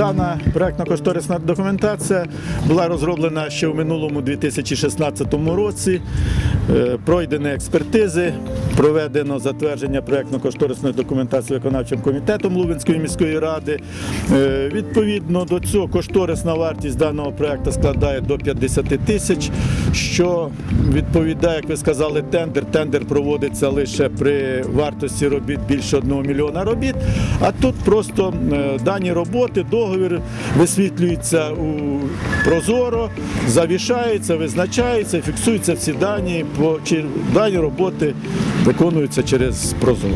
Дана проектно-кошторисна документація була розроблена ще в минулому 2016 році. Е, Пройдені експертизи, проведено затвердження проектно-кошторисної документації виконавчим комітетом Лубенської міської ради. Е, Відповідно до цього кошторисна вартість даного проекту складає до 50 тисяч, що відповідає, як ви сказали, тендер. Тендер проводиться лише при вартості робіт більше 1 мільйона робіт. А тут просто е, дані роботи, договір висвітлюється у прозоро, завішається, визначається, фіксуються всі дані. Чи дані роботи виконуються через прозоро.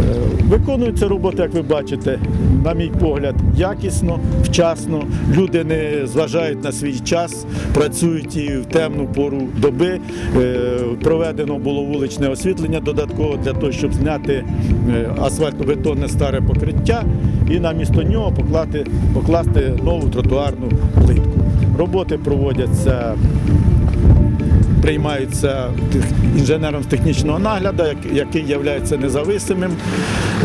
Е, Виконується робота, як ви бачите, на мій погляд, якісно, вчасно. Люди не зважають на свій час, працюють і в темну пору доби. Е, Проведено було вуличне освітлення додатково для того, щоб зняти е, асфальтобетонне старе покриття і на місто нього поклати, покласти нову тротуарну плитку. Роботи проводяться приймаються інженером з технічного нагляду, який є независимим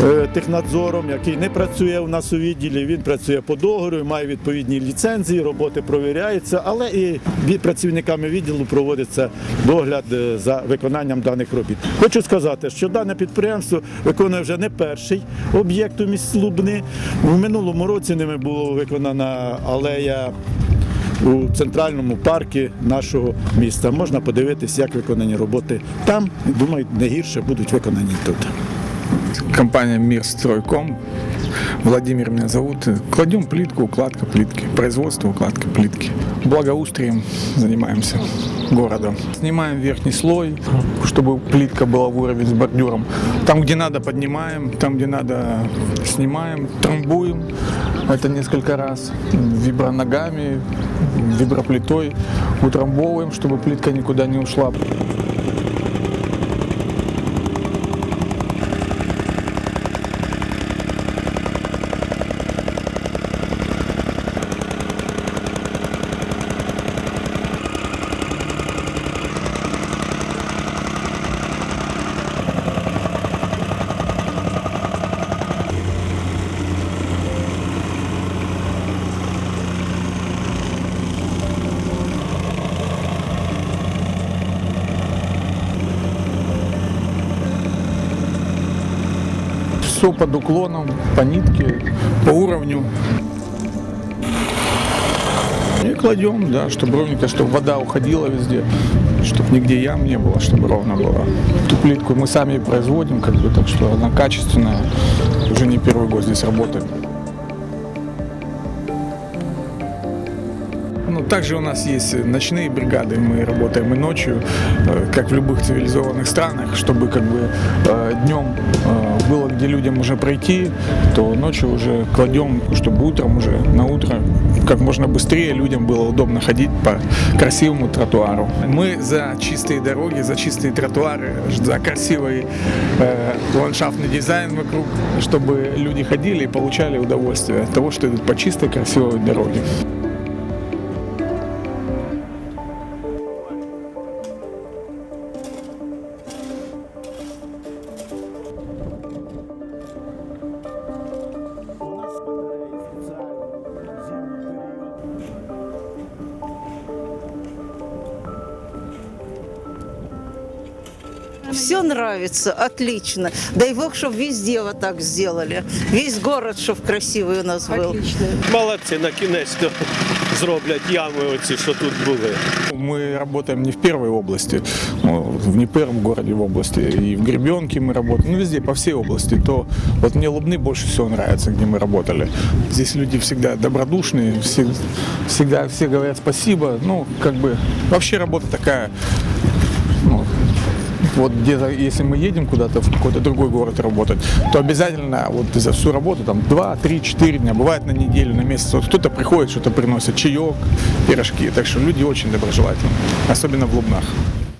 е, технадзором, який не працює у нас у відділі. Він працює по договору, має відповідні ліцензії, роботи провіряються, але і від працівниками відділу проводиться догляд е, за виконанням даних робіт. Хочу сказати, що дане підприємство виконує вже не перший об'єкт у місті Лубни. У минулому році ними було виконана алея у центральному парку нашого міста. Можна подивитися, як виконані роботи там. Думаю, не гірше будуть виконані тут. компания Мирстройком. Владимир меня зовут. Кладем плитку, укладка плитки. Производство, укладка плитки. Благоустрием занимаемся городом. Снимаем верхний слой, чтобы плитка была в уровень с бордюром. Там, где надо, поднимаем. Там, где надо, снимаем. Трамбуем. Это несколько раз. Виброногами, виброплитой. Утрамбовываем, чтобы плитка никуда не ушла. Все под уклоном, по нитке, по уровню. И кладем, да, чтобы ровненько, чтобы вода уходила везде, чтобы нигде ям не было, чтобы ровно было. Эту плитку мы сами производим, как бы, так что она качественная. Уже не первый год здесь работаем. Ну, также у нас есть ночные бригады, мы работаем и ночью, э, как в любых цивилизованных странах, чтобы как бы днем было где людям уже пройти, то ночью уже кладем, чтобы утром уже на утро как можно быстрее людям было удобно ходить по красивому тротуару. Мы за чистые дороги, за чистые тротуары, за красивый э, ландшафтный дизайн вокруг, чтобы люди ходили и получали удовольствие от того, что идут по чистой красивой дороге. Все нравится, отлично. Дай бог, чтобы везде вот так сделали. Весь город, чтобы красивый у нас был. Молодці, на кінець то зроблять ями оці, що тут були. Мы работаем не в первой области, ну, в не первом городе в области, и в Гребенке мы работаем, ну везде, по всей области. То вот мне Лубны больше всего нравится, где мы работали. Здесь люди всегда добродушные, все- всегда все говорят спасибо. Ну, как бы вообще работа такая, ну, вот где-то, если мы едем куда-то в какой-то другой город работать, то обязательно вот за всю работу там 2, 3, 4 дня, бывает на неделю, на месяц. Вот кто-то приходит, что-то приносит, чаек, пирожки. Так что люди очень доброжелательны, особенно в Лубнах.